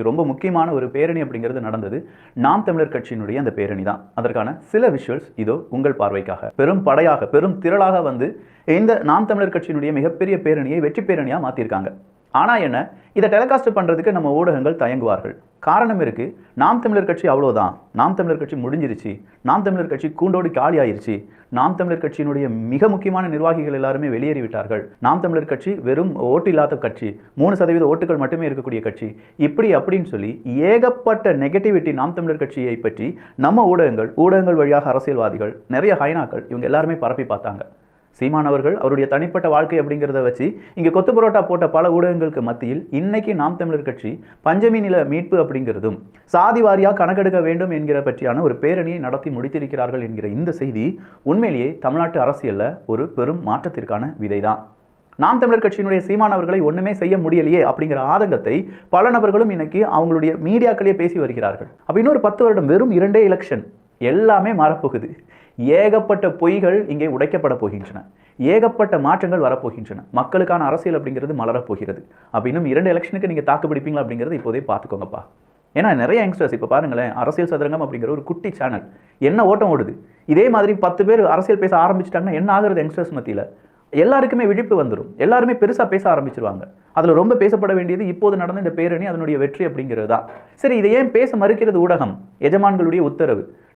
இன்னைக்கு ரொம்ப முக்கியமான ஒரு பேரணி அப்படிங்கிறது நடந்தது. நாம் தமிழர் கட்சியினுடைய அந்த பேரணி தான். அதற்கான சில விஷுவல்ஸ் இதோ உங்கள் பார்வைக்காக. பெரும் படையாக பெரும் திரளாக வந்து இந்த நாம் தமிழர் கட்சியினுடைய மிகப்பெரிய பேரணியை வெற்றி பேரணியாக மாற்றிருக்காங்க ஆனால் என்ன இதை டெலிகாஸ்ட் பண்ணுறதுக்கு நம்ம ஊடகங்கள் தயங்குவார்கள். காரணம் இருக்கு நாம் தமிழர் கட்சி அவ்வளோதான். நாம் தமிழர் கட்சி முடிஞ்சிருச்சு. நாம் தமிழர் கட்சி கூண்டோடு காலி ஆயிருச்சு நாம் தமிழர் கட்சியினுடைய மிக முக்கியமான நிர்வாகிகள் எல்லாருமே வெளியேறி விட்டார்கள் நாம் தமிழர் கட்சி வெறும் ஓட்டு இல்லாத கட்சி மூணு சதவீத ஓட்டுகள் மட்டுமே இருக்கக்கூடிய கட்சி. இப்படி அப்படின்னு சொல்லி ஏகப்பட்ட நெகட்டிவிட்டி நாம் தமிழர் கட்சியை பற்றி நம்ம ஊடகங்கள் ஊடகங்கள் வழியாக அரசியல்வாதிகள் நிறைய ஹைனாக்கள் இவங்க எல்லாருமே பரப்பி பார்த்தாங்க. சீமான் அவர்கள் அவருடைய தனிப்பட்ட வாழ்க்கை அப்படிங்கிறத வச்சு இங்கே கொத்து பரோட்டா போட்ட பல ஊடகங்களுக்கு மத்தியில் இன்னைக்கு நாம் தமிழர் கட்சி பஞ்சமி நில மீட்பு அப்படிங்கிறதும் சாதி வாரியாக கணக்கெடுக்க வேண்டும் என்கிற பற்றியான ஒரு பேரணியை நடத்தி முடித்திருக்கிறார்கள் என்கிற இந்த செய்தி உண்மையிலேயே தமிழ்நாட்டு அரசியல்ல ஒரு பெரும் மாற்றத்திற்கான விதைதான். நாம் தமிழர் கட்சியினுடைய சீமானவர்களை ஒன்றுமே செய்ய முடியலையே அப்படிங்கிற ஆதங்கத்தை பல நபர்களும் இன்னைக்கு அவங்களுடைய மீடியாக்களே பேசி வருகிறார்கள். அப்படின்னு ஒரு பத்து வருடம் வெறும் இரண்டே எலெக்ஷன் எல்லாமே மாறப்போகுது. ஏகப்பட்ட பொய்கள் இங்கே உடைக்கப்பட போகின்றன. ஏகப்பட்ட மாற்றங்கள் வரப்போகின்றன. மக்களுக்கான அரசியல் அப்படிங்கிறது மலரப்போகிறது போகிறது. இன்னும் இரண்டு எலெக்ஷனுக்கு நீங்கள் தாக்கு பிடிப்பீங்களா அப்படிங்கிறது இப்போதே பார்த்துக்கோங்கப்பா. ஏன்னா நிறைய யங்ஸ்டர்ஸ் இப்போ பாருங்களேன் அரசியல் சதுரங்கம் அப்படிங்கிற ஒரு குட்டி சேனல் என்ன ஓட்டம் ஓடுது? இதே மாதிரி பத்து பேர் அரசியல் பேச ஆரம்பிச்சிட்டாங்கன்னா என்ன ஆகுறது யங்ஸ்டர்ஸ் மத்தியில்? எல்லாருக்குமே விழிப்பு வந்துடும் எல்லாருமே பெருசாக பேச ஆரம்பிச்சிருவாங்க. அதில் ரொம்ப பேசப்பட வேண்டியது இப்போது நடந்த இந்த பேரணி அதனுடைய வெற்றி அப்படிங்கிறது தான். சரி இதை ஏன் பேச மறுக்கிறது ஊடகம்? எஜமான்களுடைய உத்தரவு.